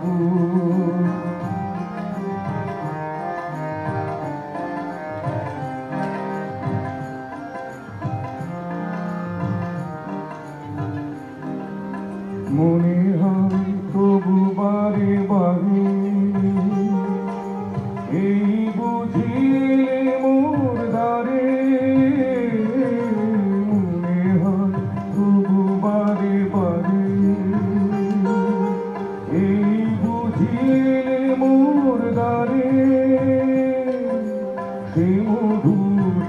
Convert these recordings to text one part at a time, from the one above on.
দূরে সে মধু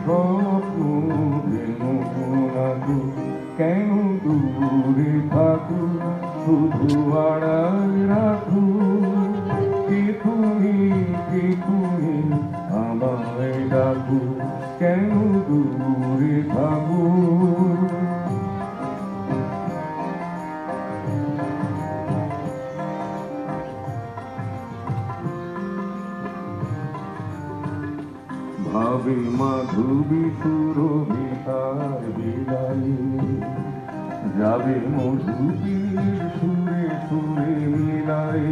স্বপ্ন কেন দূরে থাকু? শুধু যাবে মধুবীর সুরে সুরে মিলাই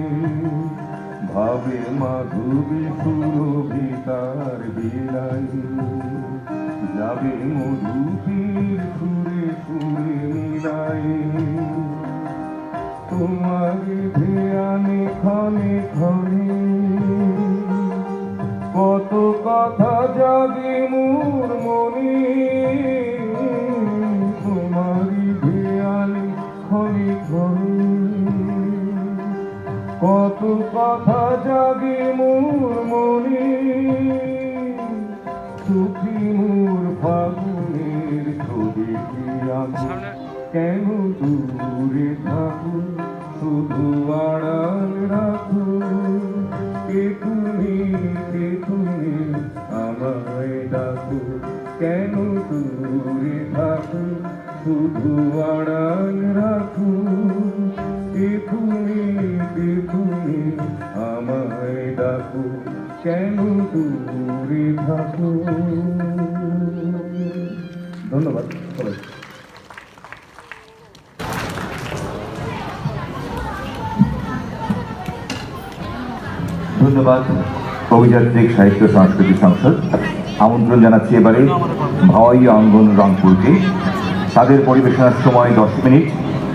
ভাবে মাধুবী সুরভিতার বিলাই যাবে মধুবীর কত কথা জাগে মোর মনে। সুখী মোর ফাগুনের ছবি আঁকো কেন দূরে থাকো? শুধু আড়াল রাখো। কে তুমি কে তুমি আমায় ডাকো। কেন দূরে থাকো? শুধু আড়াল আমায় ডাকো, কেন দূরে থাকো? ধন্যবাদ সবাই ধন্যবাদ অভিযাত্রিক সাহিত্য সাংস্কৃতিক সংসদ। আমন্ত্রণ জানাচ্ছি এবারে ভাওয়াই অঙ্গন রংপুরকে। তাদের পরিবেশনার সময় দশ মিনিট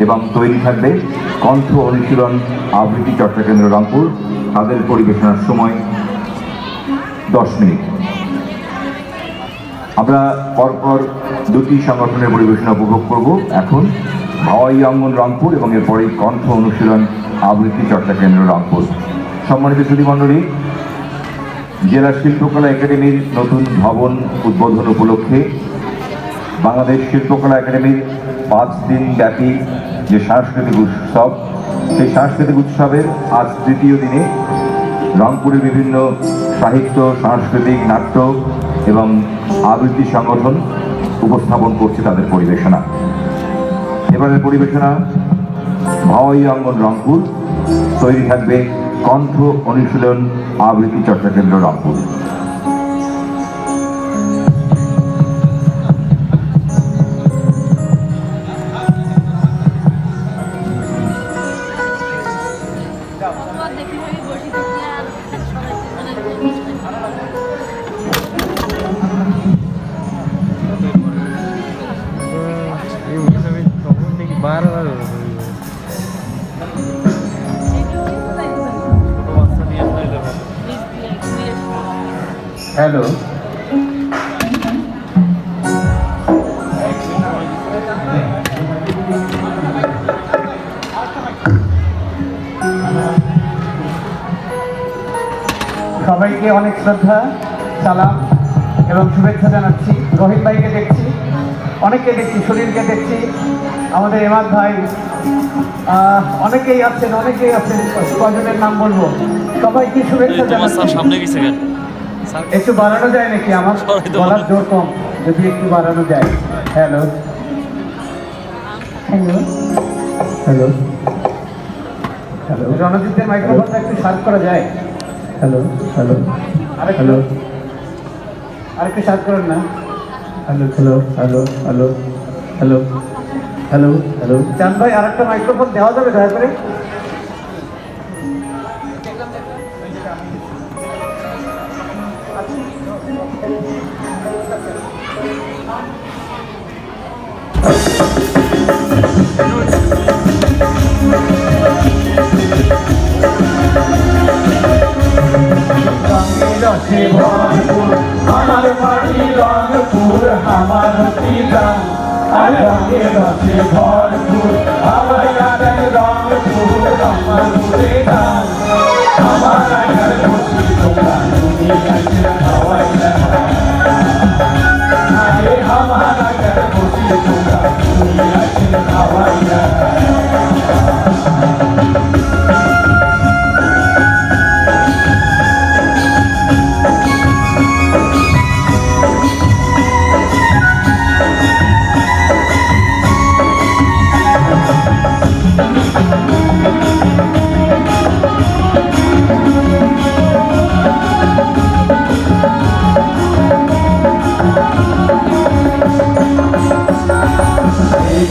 এবং তৈরি থাকবে কণ্ঠ অনুশীলন আবৃত্তি চর্চা কেন্দ্র রংপুর। তাদের পরিবেশনার সময় দশ মিনিট। আমরা পরপর দুটি সংগঠনের পরিবেশনা উপভোগ করব। এখন ভাওয়াই অঙ্গন রংপুর এবং এরপরেই কণ্ঠ অনুশীলন আবৃত্তি চর্চা কেন্দ্র রংপুর। সম্মানিত সুধীমণ্ডলী জেলা শিল্পকলা একাডেমির নতুন ভবন উদ্বোধন উপলক্ষে বাংলাদেশ শিল্পকলা একাডেমির পাঁচ দিন ব্যাপী যে সাংস্কৃতিক উৎসব, সেই সাংস্কৃতিক উৎসবের আজ তৃতীয় দিনে রংপুরের বিভিন্ন সাহিত্য, সাংস্কৃতিক, নাট্য এবং আবৃত্তি সংগঠন উপস্থাপন করছে তাদের পরিবেশনা। এবারের পরিবেশনা ভাওয়াই অঙ্গন রংপুর, তৈরি থাকবে কণ্ঠ অনুশীলন আবৃত্তি চর্চা কেন্দ্র রংপুর। হ্যালো। সবাইকে অনেক শ্রদ্ধা সালাম এবং শুভেচ্ছা জানাচ্ছি। রহিম ভাইকে দেখছি। অনেককে দেখছি সুনীলকে দেখছি। আমাদের এমাদ ভাই অনেকেই আছেন অনেকেই আছেন কজনের নাম বলব। সবাই কি শুভেচ্ছা জানাচ্ছি একটু বাড়ানো যায় নাকি? আমার গলার জোর কম যদি একটু বাড়ানো যায়। হ্যালো। হ্যালো। হ্যালো। হ্যালো। রণজিতের মাইক্রোফোনটা একটু শার্প করা যায়। Hello hello. আরে হ্যালো। আরেকটু শার্প করেন না। Hello hello hello hello hello hello hello চান ভাই আরেকটা মাইক্রোফোন দেওয়া যাবে দয়া করে? রসে ভরপুর আর রঙে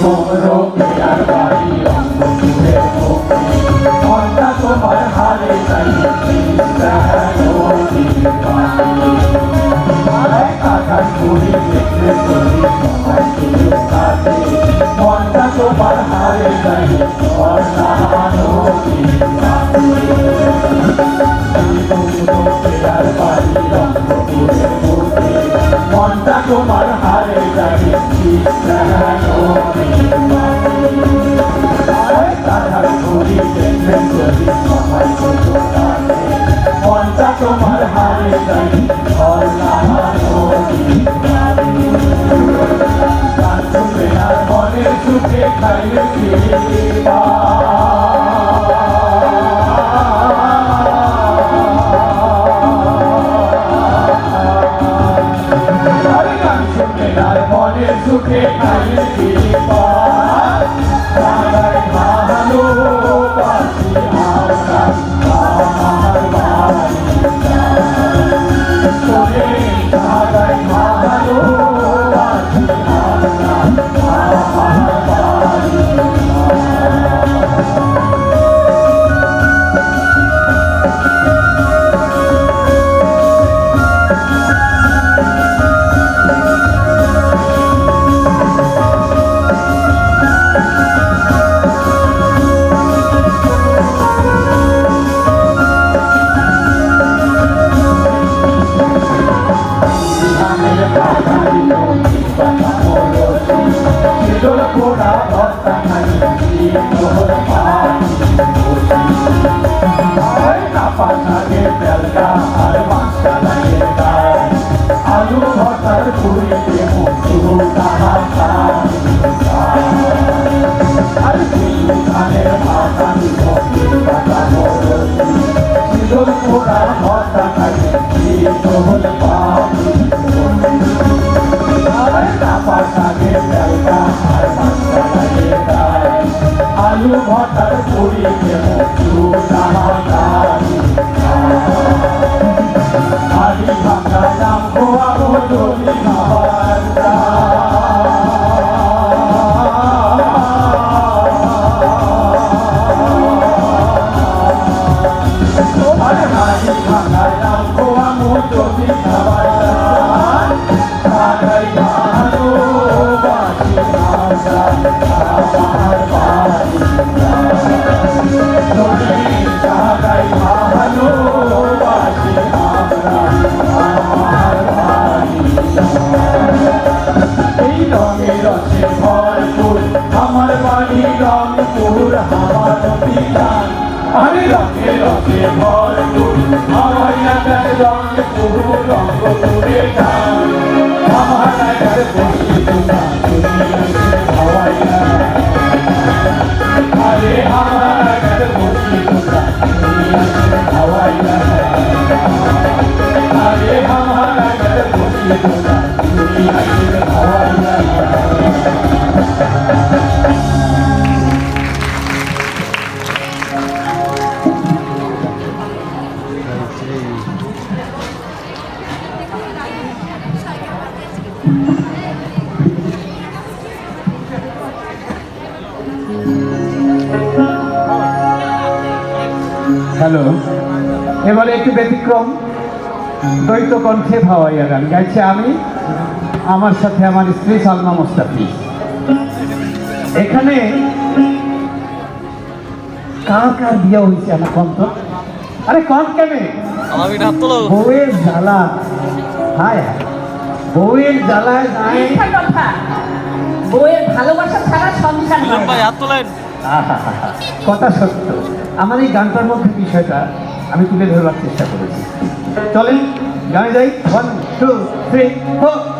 মনটা Bye. আলু ভটার পুরি দ্বৈত কণ্ঠে ভাওয়াইয়া গান। গাইছে আমি আমার সাথে আমার স্ত্রী সালমা মোস্তাফি এখানে কার কার বিয়ে হয়েছে আমার কন্ত আরে কন কেনে? আমার হাত তোলো বউয়ের জ্বালা। হায়। বউয়ের জ্বালায় নাই। বইয়ের ভালোবাসা ছাড়া সংসার না। ভাই হাত তোলেন। আহাহাহা, কথা সত্য। আমার এই গানটার মধ্যে বিষয়টা আমি তুলে ধরবার চেষ্টা করেছি। চলেন। Guys, One, two, three, four.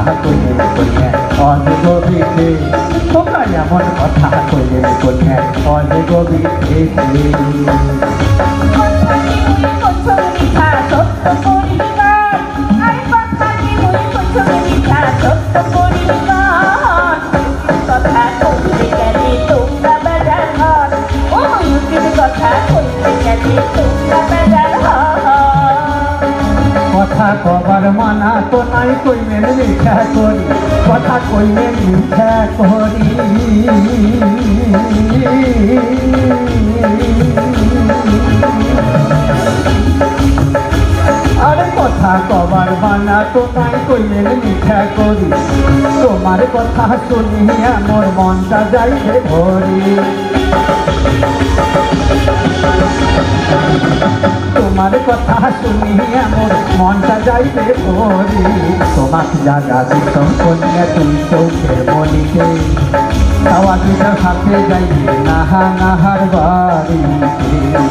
কথা কইলে কইলে অজগবিতে তোমরা এমন কথা কইলে কইলে অজগবিতে কথা কবার মানা তো নাই কইমেন মিঠা করি, কথা কইমেন মিঠা করি। আরে কথা কবার মানা তো নাই কইমেন মিঠা করি, তোমার কথা শুনিয়া মোর মনটা যাইবে ভরি। তোমার কথা শুনি আমার মনটা যাইবে ভরি। তোমাকে জাগা দিত কন্যা তুমি চোখে মনিতে আওয়াজ হাতে যাইবে নাহা নাহার বাড়িতে।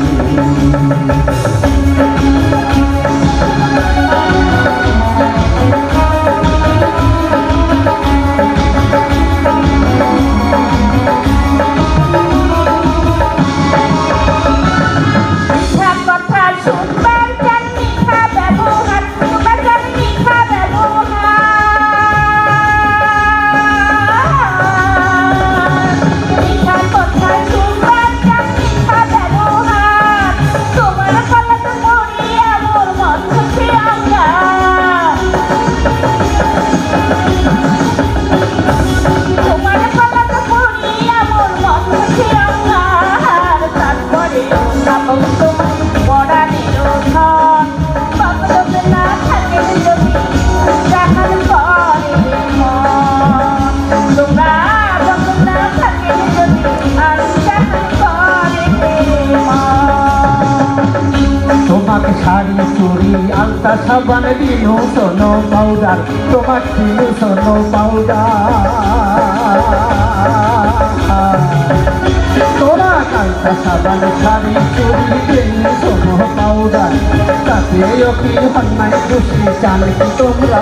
তোমার দিনু শোনো পাউডার। তোরা কালকা সাবান শাড়ি চুরি দিনু সোনো পাউডার। তাতে অপি হন্যায় খুশি জানি তোমরা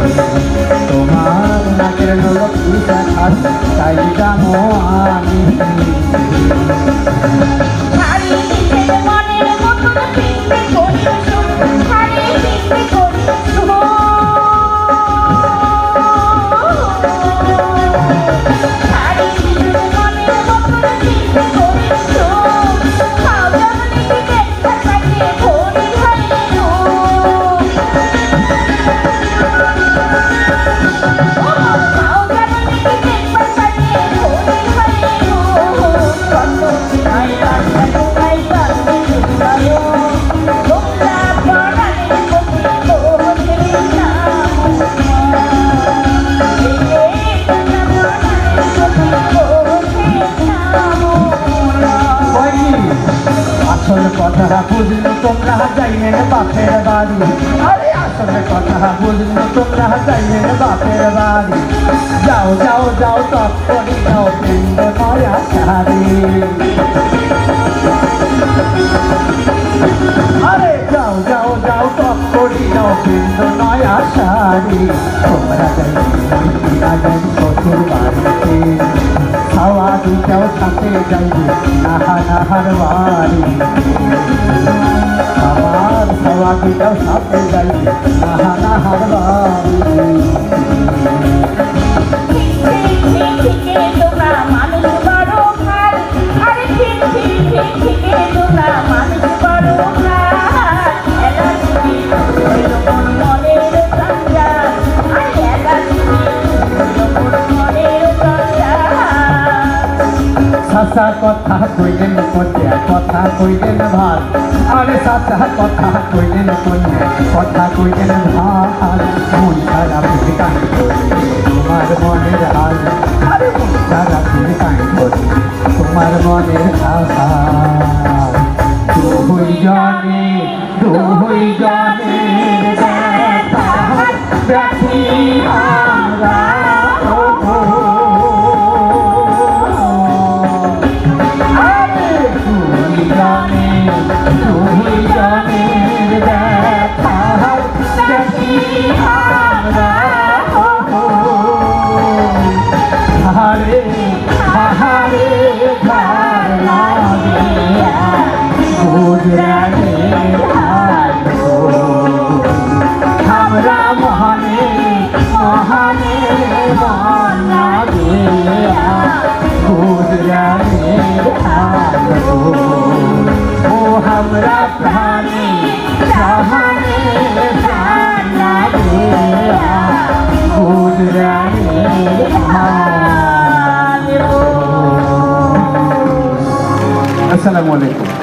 নয়া সারি তোমরা যাইলে যাই শ্বশুর বাড়িতে খাওয়া দুটাও সাথে যাইবে নাহা নাহার বাড়ি আমার খাওয়া দুটাও সাথে যাইবে নাহা নাহার বাড়ি তোমরা মানুষ বড় আরে ঠিক ঠিক ঠিক ঠিকে তোমরা কন্যা কথা কইলেন ভাত আরে সাসা কথা কইলেন কন্যা কথা কইলেন ভাত মন খারাপ কান তোমার মনের হাল। আরে মন খারাপ কান তোমার মনের আশা দুই জানে দুই জানে ব্যথা। ও আমরা প্রাণে প্রাণে প্রাণ দিয়া গুজরাটে আসসালামু আলাইকুম।